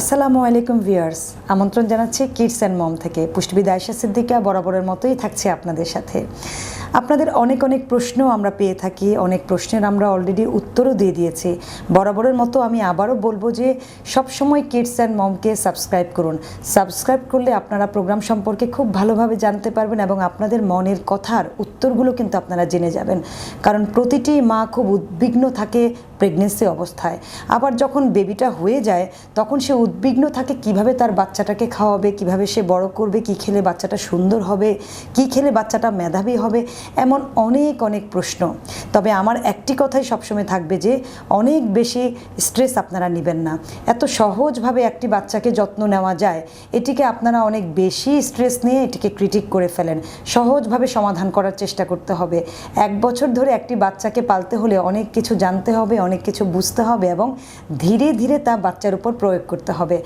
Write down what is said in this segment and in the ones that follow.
আসসালামু আলাইকুম ভিউয়ার্স। আমন্ত্রণ জানাচ্ছি কিডস অ্যান্ড মম থেকে। পুষ্টিবিদ আয়সা সিদ্দিকা বরাবরের মতোই থাকছে আপনাদের সাথে। আপনাদের অনেক অনেক প্রশ্ন আমরা পেয়ে থাকি, অনেক প্রশ্নের আমরা অলরেডি উত্তরও দিয়ে দিয়েছি। বরাবরের মতো আমি আবারও বলব যে, সবসময় কিডস অ্যান্ড মমকে সাবস্ক্রাইব করুন। সাবস্ক্রাইব করলে আপনারা প্রোগ্রাম সম্পর্কে খুব ভালোভাবে জানতে পারবেন এবং আপনাদের মনের কথার উত্তরগুলো কিন্তু আপনারা জেনে যাবেন। কারণ প্রতিটি মা খুব উদ্বিগ্ন থাকে প্রেগনেন্সি অবস্থায়। আবার যখন বেবিটা হয়ে যায়, তখন সে উদ্বিগ্ন থাকে, কীভাবে তার বাচ্চাটাকে খাওয়াবে, কীভাবে সে বড় করবে, কি খেলে বাচ্চাটা সুন্দর হবে, কি খেলে বাচ্চাটা মেধাবী হবে, এমন অনেক অনেক প্রশ্ন। তবে আমার একটি কথাই সবসময় থাকবে যে, অনেক বেশি স্ট্রেস আপনারা নেবেন না। এত সহজভাবে একটি বাচ্চাকে যত্ন নেওয়া যায়, এটিকে আপনারা অনেক বেশি স্ট্রেস নিয়ে এটিকে ক্রিটিক করে ফেলেন। সহজভাবে সমাধান করার চেষ্টা করতে হবে। এক বছর ধরে একটি বাচ্চাকে পালতে হলে অনেক কিছু জানতে হবে অনেক কিছু বুঝতে হবে এবং ধীরে ধীরে তা বাচ্চার উপর প্রয়োগ করতে হবে।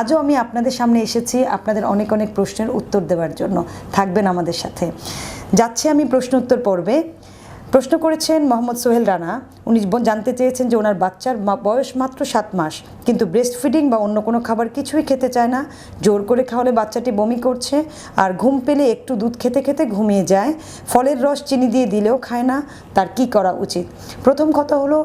আজও আমি আপনাদের সামনে এসেছি আপনাদের অনেক অনেক প্রশ্নের উত্তর দেওয়ার জন্য। থাকবেন আমাদের সাথে। যাচ্ছে আমি প্রশ্ন উত্তর পর্বে। প্রশ্ন করেছেন মোহাম্মদ সোহেল রানা। উনি জানতে চেয়েছেন যে ওনার বাচ্চার বয়স মাত্র সাত মাস, কিন্তু ব্রেস্ট ফিডিং বা অন্য কোনো খাবার কিছুই খেতে চায় না। জোর করে খাওয়ালে বাচ্চাটি বমি করছে আর ঘুম পেলে একটু দুধ খেতে খেতে ঘুমিয়ে যায়। ফলের রস চিনি দিয়ে দিলেও খায় না, তার কি করা উচিত? প্রথম কথা হলো,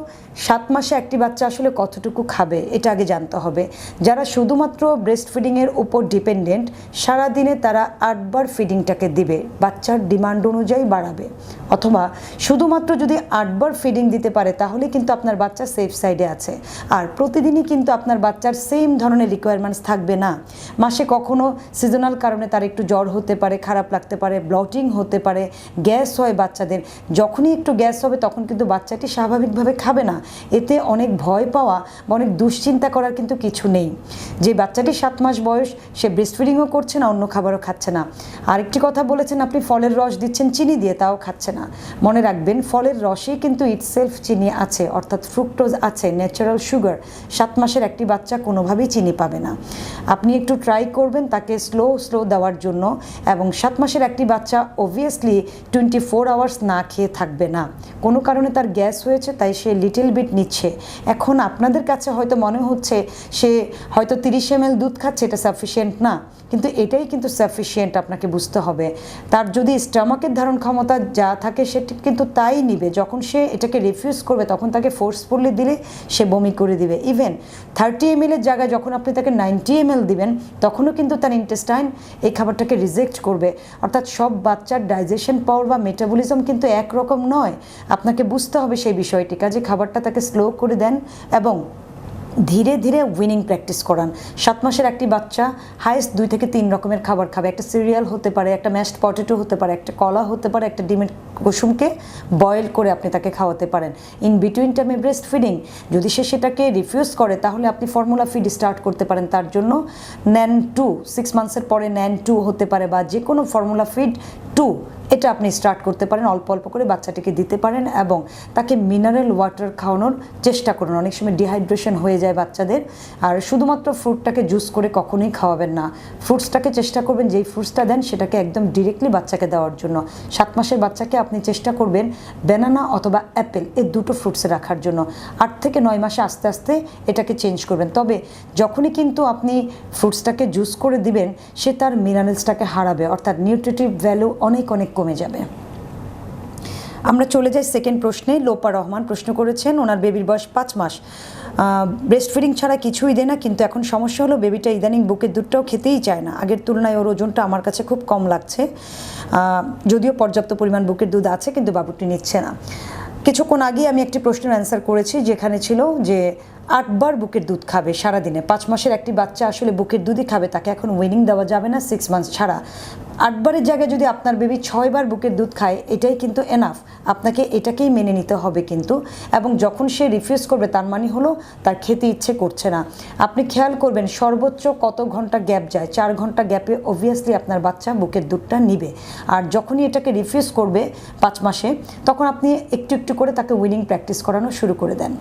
সাত মাসে একটি বাচ্চা আসলে কতটুকু খাবে, এটা আগে জানতে হবে। যারা শুধুমাত্র ব্রেস্ট ফিডিংয়ের উপর ডিপেন্ডেন্ট সারাদিনে তারা আটবার ফিডিংটাকে দিবে, বাচ্চার ডিমান্ড অনুযায়ী বাড়াবে। অথবা শুধুমাত্র যদি আটবার ফিডিং দিতে পারে তাহলে কিন্তু আপনার বাচ্চা সেফ সাইডে আছে। আর প্রতিদিনই কিন্তু আপনার বাচ্চার সেম ধরনের রিকোয়ারমেন্টস থাকবে না। মাসে কখনো সিজনাল কারণে তার একটু জ্বর হতে পারে, খারাপ লাগতে পারে ব্লটিং হতে পারে গ্যাস হয় বাচ্চাদের। যখনই একটু গ্যাস হবে, তখন কিন্তু বাচ্চাটি স্বাভাবিকভাবে খাবে না। এতে অনেক ভয় পাওয়া বা অনেক দুশ্চিন্তা করার কিন্তু কিছু নেই। যে বাচ্চাটি সাত মাস বয়স, সে ব্রেস্ট ফিডিংও করছে না, অন্য খাবারও খাচ্ছে না। আরেকটি কথা বলেছেন আপনি, ফলের রস দিচ্ছেন, চিনি দিয়ে, তাও খাচ্ছে না। মনে রাখবেন, ফলের রসেই কিন্তু ইটসেলফ চিনি আছে, অর্থাৎ ফ্রুক্টোজ আছে ন্যাচারাল সুগার সাত মাসের একটি বাচ্চা কোনোভাবেই চিনি পাবে না। আপনি একটু ট্রাই করবেন তাকে স্লো স্লো দেওয়ার জন্য এবং সাত মাসের একটি বাচ্চা অবভিয়াসলি টোয়েন্টি ফোর আওয়ার্স না খেয়ে থাকবে না। কোনো কারণে তার গ্যাস হয়েছে, তাই সে লিটল বিট নিচ্ছে। এখন আপনাদের কাছে হয়তো মনে হচ্ছে, সে হয়তো তিরিশ এম দুধ খাচ্ছে, এটা সাফিসিয়েন্ট না। কিন্তু এটাই কিন্তু সাফিসিয়েন্ট আপনাকে বুঝতে হবে। তার যদি স্টামাকের ধারণ ক্ষমতা যা থাকে সেটি কিন্তু তাই নিবে। যখন সে এটাকে রিফিউজ করবে, তখন তাকে ফোর্সফুলি দিলে সে বমি করে দিবে। ইভেন থার্টি এম এর জায়গায় যখন আপনি তাকে নাইনটি এম দিবেন, তখনও কিন্তু তার ইন্টেস্টাইন এই খাবারটাকে রিজেক্ট করবে। অর্থাৎ সব বাচ্চার ডাইজেশন পাওয়ার বা মেটাবলিজম কিন্তু একরকম নয়। আপনাকে বুঝতে হবে সেই বিষয়টি। কাজে খাবারটা তাকে স্লো করে দেন এবং ধীরে ধীরে উইনিং প্র্যাকটিস করান। সাত মাসের একটি বাচ্চা হাইস্ট দুই থেকে তিন রকমের খাবার খাবে। একটা সিরিয়াল হতে পারে, একটা ম্যাশড পটেটো হতে পারে, একটা কলা হতে পারে, একটা ডিমের কুসুমকে বয়েল করে আপনি তাকে খাওয়াতে পারেন। ইন বিটুইন টাইমে ব্রেস্ট ফিডিং যদি সে সেটাকে রিফিউজ করে, তাহলে আপনি ফর্মুলা ফিড স্টার্ট করতে পারেন। তার জন্য ন্যান টু সিক্স মান্থসের পরে ন্যান টু হতে পারে বা যে কোনো ফর্মুলা ফিড টু এটা আপনি স্টার্ট করতে পারেন। অল্প অল্প করে বাচ্চাটিকে দিতে পারেন এবং তাকে মিনারেল ওয়াটার খাওয়ানোর চেষ্টা করুন। অনেক সময় ডিহাইড্রেশন হয়ে যায় বাচ্চাদের। আর শুধুমাত্র ফ্রুটটাকে জুস করে কখনোই খাওয়াবেন না। ফ্রুটসটাকে চেষ্টা করবেন, যেই ফ্রুটসটা দেন, সেটাকে একদম ডিরেক্টলি বাচ্চাকে দেওয়ার জন্য। সাত মাসের বাচ্চাকে আপনি চেষ্টা করবেন ব্যানানা অথবা অ্যাপেল এই দুটো ফ্রুটসে রাখার জন্য। আট থেকে নয় মাসে আস্তে আস্তে এটাকে চেঞ্জ করবেন। তবে যখনই কিন্তু আপনি ফ্রুটসটাকে জুস করে দিবেন, সে তার মিনারেলসটাকে হারাবে, অর্থাৎ নিউট্রিটিভ ভ্যালু অনেক অনেক কমে যাবে। আমরা চলে যাই সেকেন্ড প্রশ্নে। লোপা রহমান প্রশ্ন করেছেন, ওনার বেবির বয়স পাঁচ মাস। ব্রেস্ট ফিডিং ছাড়া কিছুই দেয় না, কিন্তু এখন সমস্যা হলো বেবিটা ইদানিং বুকের দুধটাও খেতেই চায় না। আগের তুলনায় ওর ওজনটা আমার কাছে খুব কম লাগছে। যদিও পর্যাপ্ত পরিমাণ বুকের দুধ আছে, কিন্তু বাবুটি নিচ্ছে না। কিছুক্ষণ আগেই আমি একটি প্রশ্নের অ্যান্সার করেছি, যেখানে ছিল যে আটবার বুকের দুধ খাবে সারাদিনে। পাঁচ মাসের একটি বাচ্চা আসলে বুকের দুধই খাবে, তাকে এখন উইনিং দেওয়া যাবে না সিক্স মান্থস ছাড়া। আটবারের জায়গায় যদি আপনার বেবি ছয়বার বুকের দুধ খায়, এটাই কিন্তু এনাফ আপনাকে এটাকেই মেনে নিতে হবে কিন্তু। এবং যখন সে রিফিউজ করবে, তার মানে হলো তার খেতে ইচ্ছে করছে না। আপনি খেয়াল করবেন, সর্বোচ্চ কত ঘণ্টা গ্যাপ যায়? চার ঘণ্টা গ্যাপে অবভিয়াসলি আপনার বাচ্চা বুকের দুধটা নিবে। আর যখনই এটাকে রিফিউজ করবে পাঁচ মাসে, তখন আপনি একটু একটু করে তাকে উইনিং প্র্যাকটিস করানো শুরু করে দেন।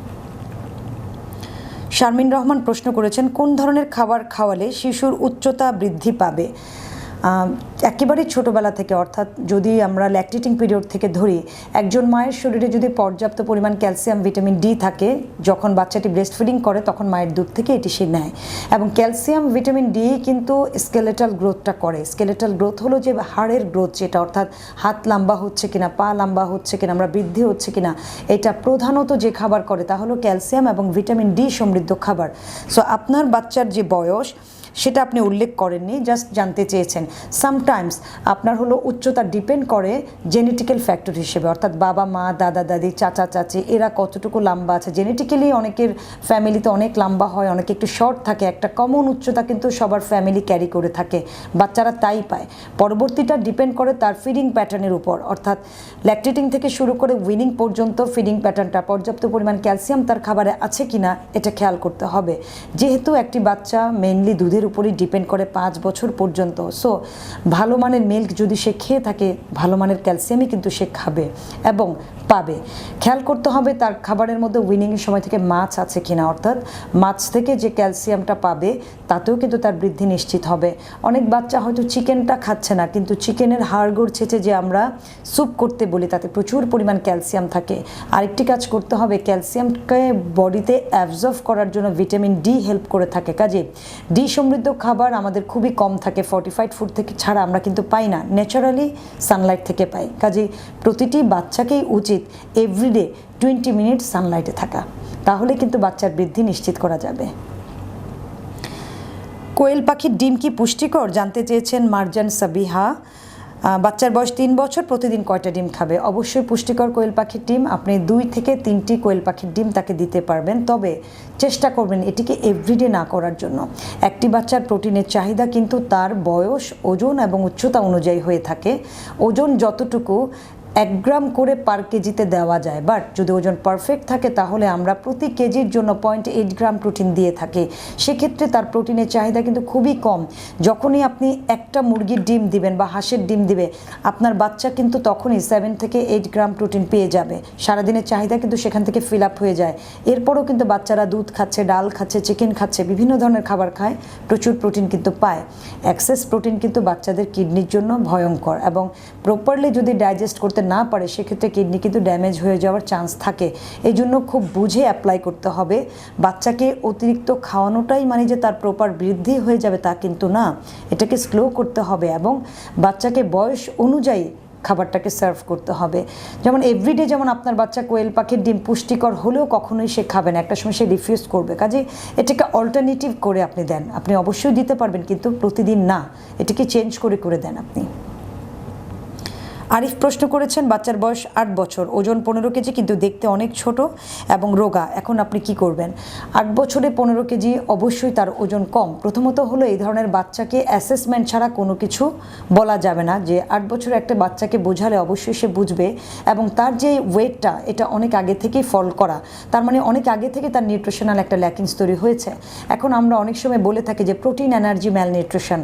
শারমিন রহমান প্রশ্ন করেছেন কোন ধরনের খাবার খাওয়ালে শিশুর উচ্চতা বৃদ্ধি পাবে? আহ, একেবারেই ছোটোবেলা থেকে অর্থাৎ যদি আমরা ল্যাকটেটিং পিরিয়ড থেকে ধরি একজন মায়ের শরীরে যদি পর্যাপ্ত পরিমাণ ক্যালসিয়াম ভিটামিন ডি থাকে যখন বাচ্চাটি ব্রেস্ট ফিডিং করে তখন মায়ের দুধ থেকে এটি সে নেয়। এবং ক্যালসিয়াম ভিটামিন ডি কিন্তু স্কেলেটাল গ্রোথটা করে। স্কেলেটাল গ্রোথ হলো যে হাড়ের গ্রোথ যেটা অর্থাৎ হাত লম্বা হচ্ছে কিনা পা লম্বা হচ্ছে কিনা আমরা বৃদ্ধি হচ্ছে কিনা এটা প্রধানত যে খাবার করে তা হলো ক্যালসিয়াম এবং ভিটামিন ডি সমৃদ্ধ খাবার। সো আপনার বাচ্চার যে বয়স সেটা আপনি উল্লেখ করেননি জাস্ট জানতে চেয়েছেন। সামটাইমস আপনার হলো উচ্চতা ডিপেন্ড করে জেনেটিক্যাল ফ্যাক্টর হিসেবে, অর্থাৎ বাবা, মা, দাদা, দাদি, চাচা, চাচি, এরা কতটুকু লম্বা আছে। জেনেটিক্যালি অনেকের ফ্যামিলিতে অনেক লম্বা হয়, অনেকে একটু শর্ট থাকে। একটা কমন উচ্চতা কিন্তু সবার ফ্যামিলি ক্যারি করে থাকে, বাচ্চারা তাই পায়। পরবর্তীটা ডিপেন্ড করে তার ফিডিং প্যাটার্নের উপর, অর্থাৎ ল্যাকটেটিং থেকে শুরু করে উইনিং পর্যন্ত ফিডিং প্যাটার্নটা পর্যাপ্ত পরিমাণ ক্যালসিয়াম তার খাবারে আছে কিনা, এটা খেয়াল করতে হবে। যেহেতু একটি বাচ্চা মেনলি দুধের উপরই ডিপেন্ড করে পাঁচ বছর পর্যন্ত। সো ভালো মানের মিল্ক যদি সে খেয়ে থাকে, ভালো মানের ক্যালসিয়ামই কিন্তু সে খাবে এবং পাবে। খেয়াল করতে হবে তার খাবারের মধ্যে উইনিংয়ের সময় থেকে মাছ আছে কিনা, অর্থাৎ মাছ থেকে যে ক্যালসিয়ামটা পাবে, তাতেও কিন্তু তার বৃদ্ধি নিশ্চিত হবে। অনেক বাচ্চা হয়তো চিকেনটা খাচ্ছে না, কিন্তু চিকেনের হাড়গোড় ছেঁচে যে আমরা স্যুপ করতে বলি, তাতে প্রচুর পরিমাণ ক্যালসিয়াম থাকে। আরেকটি কাজ করতে হবে ক্যালসিয়ামকে বডিতে অ্যাবজর্ভ করার জন্য ভিটামিন ডি হেল্প করে থাকে। কাজে ডি সমৃদ্ধ খাবার আমাদের খুবই কম থাকে ফর্টিফাইড ফুড থেকে ছাড়া আমরা কিন্তু পাই না ন্যাচারালি সানলাইট থেকে পাই। কাজে প্রতিটি বাচ্চাকেই উচিত এভরিডে টোয়েন্টি মিনিট সানলাইটে থাকা। তাহলে কিন্তু বাচ্চার বৃদ্ধি নিশ্চিত করা যাবে। কোয়েল পাখির ডিম কি পুষ্টিকর? জানতে চেয়েছেন মার্জান সাবিহা। বাচ্চার বয়স তিন বছর, প্রতিদিন কয়টা ডিম খাবে? অবশ্যই পুষ্টিকর কোয়েল পাখির ডিম। আপনি দুই থেকে তিনটি কোয়েল পাখির ডিম তাকে দিতে পারবেন। তবে চেষ্টা করবেন এটিকে এভরিডে না করার জন্য। একটি বাচ্চার প্রোটিনের চাহিদা কিন্তু তার বয়স, ওজন এবং উচ্চতা অনুযায়ী হয়ে থাকে। ওজন যতটুকু এক গ্রাম করে পার কেজিতে দেওয়া যায়। বাট যদি ওজন পারফেক্ট থাকে, তাহলে আমরা প্রতি কেজির জন্য পয়েন্ট এইট গ্রাম প্রোটিন দিয়ে থাকি। সেক্ষেত্রে তার প্রোটিনের চাহিদা কিন্তু খুবই কম। যখনই আপনি একটা মুরগির ডিম দিবেন বা হাঁসের ডিম দিবে, আপনার বাচ্চা কিন্তু তখনই সেভেন থেকে এইট গ্রাম প্রোটিন পেয়ে যাবে। সারাদিনের চাহিদা কিন্তু সেখান থেকে ফিল আপ হয়ে যায়। এরপরও কিন্তু বাচ্চারা দুধ খাচ্ছে, ডাল খাচ্ছে চিকেন খাচ্ছে, বিভিন্ন ধরনের খাবার খায়, প্রচুর প্রোটিন কিন্তু পায়। অ্যাক্সেস প্রোটিন কিন্তু বাচ্চাদের কিডনির জন্য ভয়ঙ্কর। এবং প্রপারলি যদি ডাইজেস্ট করতে না পারে, সেক্ষেত্রে কিডনি কিন্তু ড্যামেজ হয়ে যাওয়ার চান্স থাকে। এই জন্য খুব বুঝে অ্যাপ্লাই করতে হবে। বাচ্চাকে অতিরিক্ত খাওয়ানোটাই মানে যে তার প্রপার বৃদ্ধি হয়ে যাবে তা কিন্তু না। এটাকে স্লো করতে হবে এবং বাচ্চাকে বয়স অনুযায়ী খাবারটাকে সার্ভ করতে হবে। যেমন এভরিডে যেমন আপনার বাচ্চা কোয়েল পাখির ডিম পুষ্টিকর হলেও কখনোই সে খাবে না। একটা সময় সে রিফিউজ করবে। কাজে এটাকে অল্টারনেটিভ করে আপনি দেন। আপনি অবশ্যই দিতে পারবেন, কিন্তু প্রতিদিন না। এটাকে চেঞ্জ করে করে দেন আপনি। আরিফ প্রশ্ন করেছেন, বাচ্চার বয়স আট বছর, ওজন পনেরো কেজি কিন্তু দেখতে অনেক ছোট এবং রোগা। এখন আপনি কি করবেন? আট বছরে পনেরো কেজি, অবশ্যই তার ওজন কম। প্রথমত হলো এই ধরনের বাচ্চাকে অ্যাসেসমেন্ট ছাড়া কোনো কিছু বলা যাবে না। যে আট বছর একটা বাচ্চাকে বোঝালে অবশ্যই সে বুঝবে এবং তার যে ওয়েটটা, এটা অনেক আগে থেকেই ফল করা। তার মানে অনেক আগে থেকে তার নিউট্রিশনাল একটা ল্যাকিংস তৈরি হয়েছে। এখন আমরা অনেক সময় বলে থাকি যে প্রোটিন এনার্জি ম্যাল নিউট্রিশন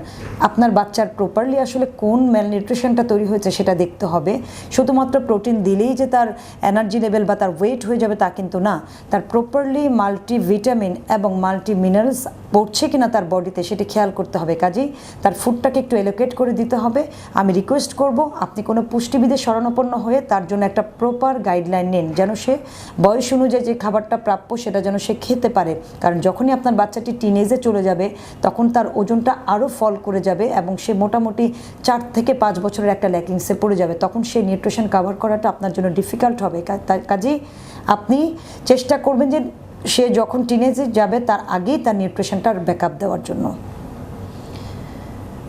আপনার বাচ্চার প্রপারলি আসলে কোন ম্যাল নিউট্রিশনটা তৈরি হয়েছে সেটা দেখতে হবে। শুধুমাত্র প্রোটিন দিলেই যে তার এনার্জি লেভেল বা তার ওয়েট হয়ে যাবে তা কিন্তু না। তার প্রপারলি মাল্টি ভিটামিন এবং মাল্টি মিনারেলস পড়ছে কিনা তার বডিতে সেটি খেয়াল করতে হবে কাজেই। তার ফুডটাকে একটু এলোকেট করে দিতে হবে। আমি রিকোয়েস্ট করব, আপনি কোনো পুষ্টিবিদের শরণাপন্ন হয়ে তার জন্য একটা প্রপার গাইডলাইন নিন, যেন সে বয়স অনুযায়ী যে খাবারটা প্রাপ্য সেটা যেন সে খেতে পারে। কারণ যখনই আপনার বাচ্চাটি টিনেজে চলে যাবে, তখন তার ওজনটা আরও ফল করে যাবে এবং সে মোটামুটি চার থেকে পাঁচ বছরের একটা ল্যাকিংসে পড়ে যাবে। তখন সেই নিউট্রিশন কাভার করাটা আপনার জন্য ডিফিকাল্ট হবে। তার কাজেই আপনি চেষ্টা করবেন যে সে যখন টিনেজে যাবে, তার আগেই তার নিউট্রিশনটার ব্যাকআপ দেওয়ার জন্য।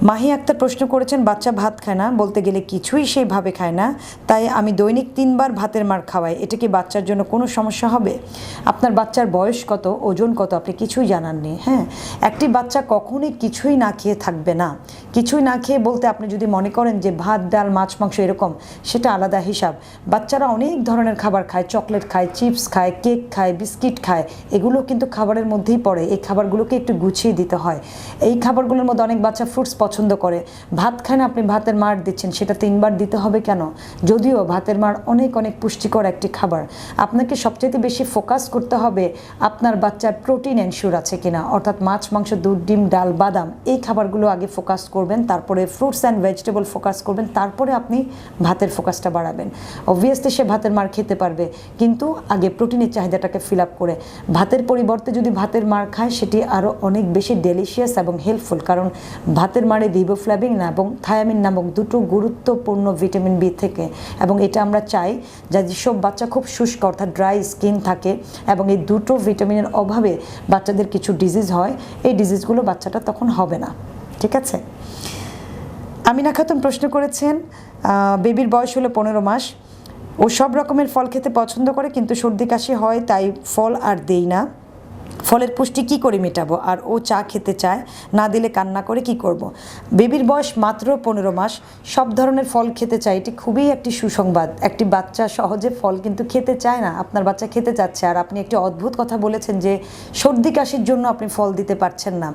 মাহি আক্তার প্রশ্ন করেছেন, বাচ্চা ভাত খায় না, বলতে গেলে কিছুই সেইভাবে খায় না, তাই আমি দৈনিক তিনবার ভাতের মার খাওয়াই, এটা কি বাচ্চার জন্য কোনো সমস্যা হবে? আপনার বাচ্চার বয়স কত, ওজন কত, আপনি কিছুই জানাননি হ্যাঁ? একটি বাচ্চা কখনোই কিছুই না খেয়ে থাকবে না, কিছুই না খেয়ে বলতে আপনি যদি মনে করেন যে ভাত, ডাল, মাছ, মাংস এরকম, সেটা আলাদা হিসাব। বাচ্চারা অনেক ধরনের খাবার খায়, চকলেট খায়, চিপস খায়, কেক খায়, বিস্কিট খায়, এগুলো কিন্তু খাবারের মধ্যেই পড়ে, এই খাবারগুলোকে একটু গুছিয়ে দিতে হয়। এই খাবারগুলোর মধ্যে অনেক বাচ্চা ফ্রুটস পছন্দ পছন্দ করে। ভাত খায় না, আপনি ভাতের মার দিচ্ছেন, সেটা তিনবার দিতে হবে কেন? যদিও ভাতের মার অনেক অনেক পুষ্টিকর একটি খাবার। আপনাকে সবচেয়ে বেশি ফোকাস করতে হবে আপনার বাচ্চার প্রোটিন এনশিওর আছে কিনা। অর্থাৎ মাছ, মাংস, দুধ, ডিম, ডাল, বাদাম, এই খাবারগুলো আগে ফোকাস করবেন, তারপরে ফ্রুটস অ্যান্ড ভেজিটেবল ফোকাস করবেন, তারপরে আপনি ভাতের ফোকাসটা বাড়াবেন। অবভিয়াসলি সে ভাতের মার খেতে পারবে, কিন্তু আগে প্রোটিনের চাহিদাটাকে ফিল আপ করে। ভাতের পরিবর্তে যদি ভাতের মার খায়, সেটি আরও অনেক বেশি ডেলিশিয়াস এবং হেল্পফুল কারণ ভাতের মারে রিবোফ্ল্যাভিন এবং থায়ামিন নামক দুটো গুরুত্বপূর্ণ ভিটামিন বি থেকে, এবং এটা আমরা চাই যা যেসব বাচ্চা খুব শুষ্ক, অর্থাৎ ড্রাই স্কিন থাকে, এবং এই দুটো ভিটামিনের অভাবে বাচ্চাদের কিছু ডিজিজ হয়, এই ডিজিজগুলো বাচ্চাটা তখন হবে না। ঠিক আছে? আমিনা খাতুন প্রশ্ন করেছেন বেবির বয়স হলো পনেরো মাস। ও সব রকমের ফল খেতে পছন্দ করে, কিন্তু সর্দি কাশি হয়, তাই ফল আর দেই না। ফলের পুষ্টি কি করে মেটাবো? আর ও চা খেতে চায়, না দিলে কান্না করে কি করব। বেবির বয়স মাত্র পনেরো মাস। সব ধরনের ফল খেতে চায়, এটি খুবই একটি সুসংবাদ। একটি বাচ্চা সহজে ফল কিন্তু খেতে চায় না। আপনার বাচ্চা খেতে চাচ্ছে আর আপনি একটি অদ্ভুত কথা বলেছেন যে, সর্দি কাশির জন্য আপনি ফল দিতে পারছেন না।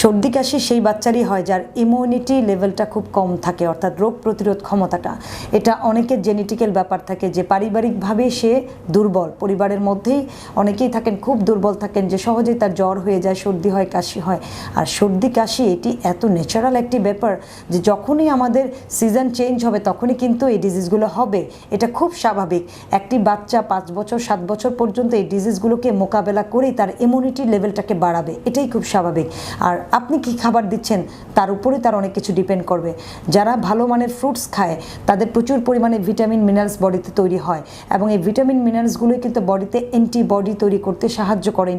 সর্দি কাশি সেই বাচ্চারই হয় যার ইমিউনিটি লেভেলটা খুব কম থাকে, অর্থাৎ রোগ প্রতিরোধ ক্ষমতাটা। এটা অনেকের জেনেটিক্যাল ব্যাপার থাকে যে, পারিবারিকভাবে সে দুর্বল। পরিবারের মধ্যেই অনেকেই থাকেন, খুব দুর্বল থাকেন যে সহজেই তার জ্বর হয়ে যায়, সর্দি হয়, কাশি হয়। আর সর্দি, কাশি, এটি এত ন্যাচারাল একটি ব্যাপার যে যখনই আমাদের সিজন চেঞ্জ হবে, তখনই কিন্তু এই ডিজিজগুলো হবে। এটা খুব স্বাভাবিক। একটি বাচ্চা পাঁচ বছর, সাত বছর পর্যন্ত এই ডিজিজগুলোকে মোকাবেলা করেই তার ইমিউনিটি লেভেলটাকে বাড়াবে। এটাই খুব স্বাভাবিক। আর আপনি কি খাবার দিচ্ছেন, তার উপরে তার অনেক কিছু ডিপেন্ড করবে। যারা ভালো মানের ফ্রুটস খায়, তাদের প্রচুর পরিমাণে ভিটামিন মিনারেলস বডিতে তৈরি হয়। এবং এই ভিটামিন মিনারেলসগুলোই কিন্তু বডিতে অ্যান্টিবডি তৈরি করতে সাহায্য করে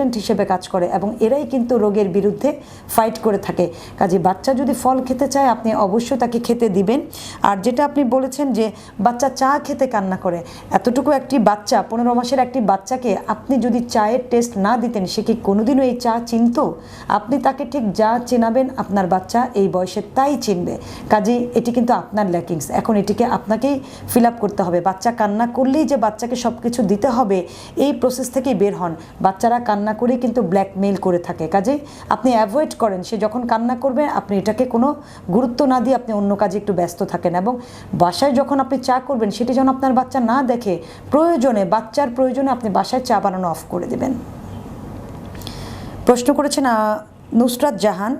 অ্যান্টিঅক্সিডেন্ট হিসেবে কাজ করে এবং এরাই কিন্তু রোগের বিরুদ্ধে ফাইট করে থাকে। কাজে বাচ্চা যদি ফল খেতে চায়, আপনি অবশ্যই তাকে খেতে দিবেন। আর যেটা আপনি বলেছেন যে, বাচ্চা চা খেতে কান্না করে, এতটুকু একটি বাচ্চা, পনেরো মাসের একটি বাচ্চাকে আপনি যদি চায়ের টেস্ট না দিতেন, সে কি কোনোদিনও এই চা চিনত? আপনি তাকে ঠিক যা চেনাবেন, আপনার বাচ্চা এই বয়সে তাই চিনবে। কাজে এটি কিন্তু আপনার ল্যাকিংস এখন এটিকে আপনাকেই ফিল আপ করতে হবে। বাচ্চা কান্না করলেই যে বাচ্চাকে সব কিছু দিতে হবে, এই প্রসেস থেকেই বের হন। বাচ্চারা কান্না করে কিন্তু ব্ল্যাকমেইল করে থাকে। কাজে আপনি অ্যাভয়েড করেন, সে যখন কান্না করবে, আপনি এটাকে কোনো গুরুত্ব না দিয়ে আপনি অন্য কাজে একটু ব্যস্ত থাকেন এবং বাসায় যখন আপনি চা করবেন, সেটি যেন আপনার বাচ্চা না দেখে, প্রয়োজনে, বাচ্চার প্রয়োজনে আপনি বাসায় চা বানানো অফ করে দেবেন। প্রশ্ন করেছেন নুসরাত জাহান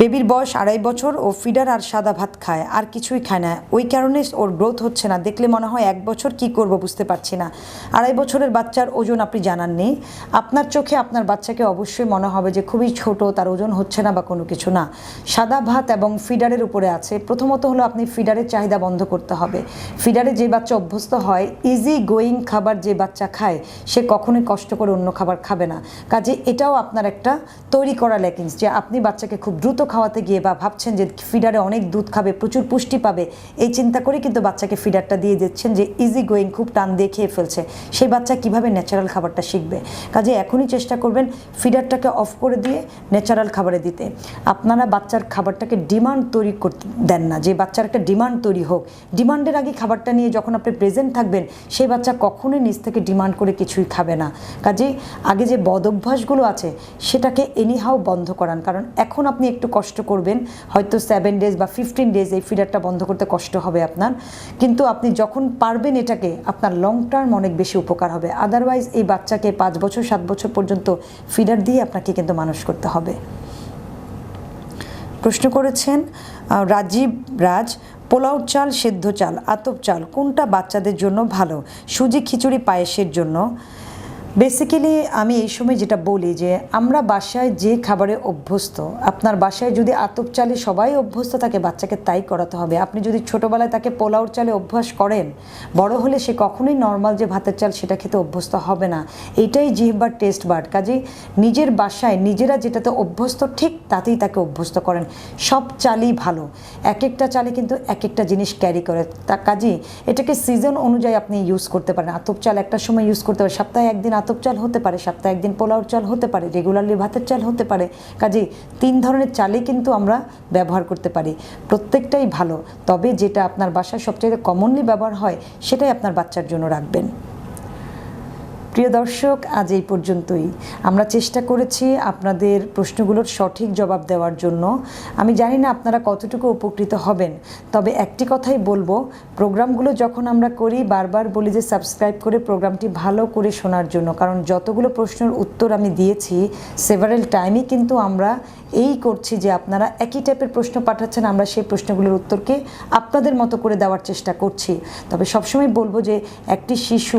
বেবির বয়স আড়াই বছর ও ফিডার আর সাদা ভাত খায়, আর কিছুই খায় না। ওই কারণে ওর গ্রোথ হচ্ছে না। দেখলে মনে হয় এক বছর কি করব বুঝতে পারছি না। আড়াই বছরের বাচ্চার ওজন আপনি জানাননি আপনার চোখে আপনার বাচ্চাকে অবশ্যই মনে হবে যে খুবই ছোট, তার ওজন হচ্ছে না বা কোনো কিছু না। সাদা ভাত এবং ফিডারের উপরে আছে। প্রথমত হলো আপনি ফিডারের চাহিদা বন্ধ করতে হবে। ফিডারে যে বাচ্চা অভ্যস্ত হয় ইজি গোয়িং খাবার যে বাচ্চা খায়, সে কখনোই কষ্ট করে অন্য খাবার খাবে না। কাজে এটাও আপনার একটা তৈরি করা ল্যাকিংস যে আপনি বাচ্চাকে খুব দ্রুত খাওয়াতে গিয়ে বা ভাবছেন যে ফিডারে অনেক দুধ খাবে, প্রচুর পুষ্টি পাবে, এই চিন্তা করে কিন্তু বাচ্চাকে ফিডারটা দিয়ে দিচ্ছেন যে ইজি গোয়িং খুব টান দিয়ে খেয়ে ফেলছে। সেই বাচ্চা কীভাবে ন্যাচারাল খাবারটা শিখবে? কাজে এখনই চেষ্টা করবেন ফিডারটাকে অফ করে দিয়ে ন্যাচারাল খাবারে দিতে। আপনারা বাচ্চার খাবারটাকে ডিমান্ড তৈরি করতে দেন না, যে বাচ্চার একটা ডিমান্ড তৈরি হোক। ডিমান্ডের আগে খাবারটা নিয়ে যখন আপনি প্রেজেন্ট থাকবেন সেই বাচ্চা কখনোই নিজ থেকে ডিমান্ড করে কিছুই খাবে না। কাজে আগে যে বদ অভ্যাসগুলো আছে, সেটাকে এনিহাও বন্ধ করান, কারণ এখন আপনি একটু কষ্ট করবেন, হয়তো সেভেন ডেজ বা ফিফটিন ডেজ এই ফিডারটা বন্ধ করতে কষ্ট হবে আপনার। কিন্তু আপনি যখন পারবেন এটাকে, আপনার লং টার্ম অনেক বেশি উপকার হবে। আদারওয়াইজ এই বাচ্চাকে পাঁচ বছর, সাত বছর পর্যন্ত ফিডার দিয়ে আপনাকে কিন্তু মানুষ করতে হবে। প্রশ্ন করেছেন রাজীব রাজ, পোলাও চাল, সেদ্ধ চাল, আতপ চাল, কোনটা বাচ্চাদের জন্য ভালো? সুজি, খিচুড়ি, পায়েসের জন্য। বেসিক্যালি আমি এই সময় যেটা বলি যে, আমরা বাসায় যে খাবারে অভ্যস্ত, আপনার বাসায় যদি আতপ চালে সবাই অভ্যস্ত থাকে, বাচ্চাকে তাই করাতে হবে। আপনি যদি ছোটোবেলায় তাকে পোলাওর চালে অভ্যাস করেন, বড় হলে সে কখনোই নর্মাল যে ভাতের চাল সেটা খেতে অভ্যস্ত হবে না। এটাই জিহ্বার টেস্ট বার্ড কাজেই নিজের বাসায় নিজেরা যেটাতে অভ্যস্ত, ঠিক তাতেই তাকে অভ্যস্ত করেন। সব চালই ভালো। এক একটা চালে কিন্তু এক একটা জিনিস ক্যারি করে। তা কাজেই এটাকে সিজন অনুযায়ী আপনি ইউজ করতে পারেন। আতপ চাল একটা সময় ইউজ করতে পারেন। সপ্তাহে একদিন আতপ চাল হতে পারে, সপ্তাহে একদিন পোলাওর চাল হতে পারে রেগুলারলি ভাতের চাল হতে পারে। কাজেই তিন ধরনের চালই কিন্তু আমরা ব্যবহার করতে পারি। প্রত্যেকটাই ভালো, তবে যেটা আপনার বাসায় সবচেয়ে কমনলি ব্যবহার হয়, সেটাই আপনার বাচ্চার জন্য রাখবেন। প্রিয় দর্শক, আজ এই পর্যন্তই। আমরা চেষ্টা করেছি আপনাদের প্রশ্নগুলোর সঠিক জবাব দেওয়ার জন্য। আমি জানি না আপনারা কতটুকু উপকৃত হবেন, তবে একটি কথাই বলব, প্রোগ্রামগুলো যখন আমরা করি, বারবার বলি যে সাবস্ক্রাইব করে প্রোগ্রামটি ভালো করে শোনার জন্য, কারণ যতগুলো প্রশ্নের উত্তর আমি দিয়েছি সেভারেল টাইমই কিন্তু আমরা এই করছি যে আপনারা একই টাইপের প্রশ্ন পাঠাচ্ছেন, আমরা সেই প্রশ্নগুলোর উত্তরকে আপনাদের মতো করে দেওয়ার চেষ্টা করছি। তবে সবসময় বলব যে একটি শিশু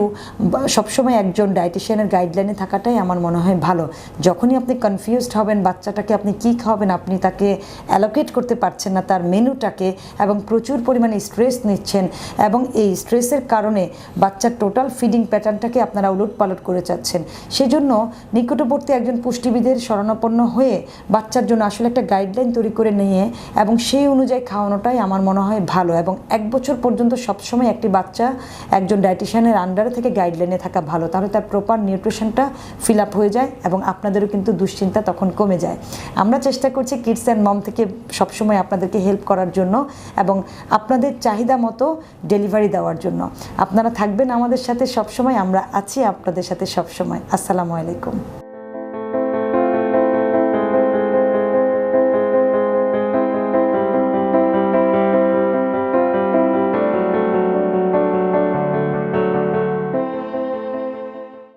সবসময় একজন ডায়েটিশিয়ানের গাইডলাইনে থাকাটাই আমার মনে হয় ভালো। যখনই আপনি কনফিউজড হবেন, বাচ্চাটাকে আপনি কী খাওয়াবেন, আপনি তাকে অ্যালোকেট করতে পারছেন না, তার মেনুটাকে এবং প্রচুর পরিমাণে স্ট্রেস নিচ্ছেন এবং এই স্ট্রেসের কারণে বাচ্চার টোটাল ফিডিং প্যাটার্নটাকে আপনারা উলট পালট করে যাচ্ছেন। সেজন্য নিকটবর্তী একজন পুষ্টিবিদের শরণাপন্ন হয়ে বাচ্চার জন্য আসলে একটা গাইডলাইন তৈরি করে নিয়ে এবং সেই অনুযায়ী খাওয়ানোটাই আমার মনে হয় ভালো এবং এক বছর পর্যন্ত সবসময় একটি বাচ্চা একজন ডায়েটিশিয়ানের আন্ডারে থেকে গাইডলাইনে থাকা ভালো। তাহলে তার প্রপার নিউট্রিশনটা ফিল আপ হয়ে যায় এবং আপনাদেরও কিন্তু দুশ্চিন্তা তখন কমে যায়। আমরা চেষ্টা করছি কিডস অ্যান্ড মম থেকে সবসময় আপনাদেরকে হেল্প করার জন্য এবং আপনাদের চাহিদা মতো ডেলিভারি দেওয়ার জন্য। আপনারা থাকবেন আমাদের সাথে সবসময়, আমরা আছি আপনাদের সাথে সবসময়। আসসালামু আলাইকুম।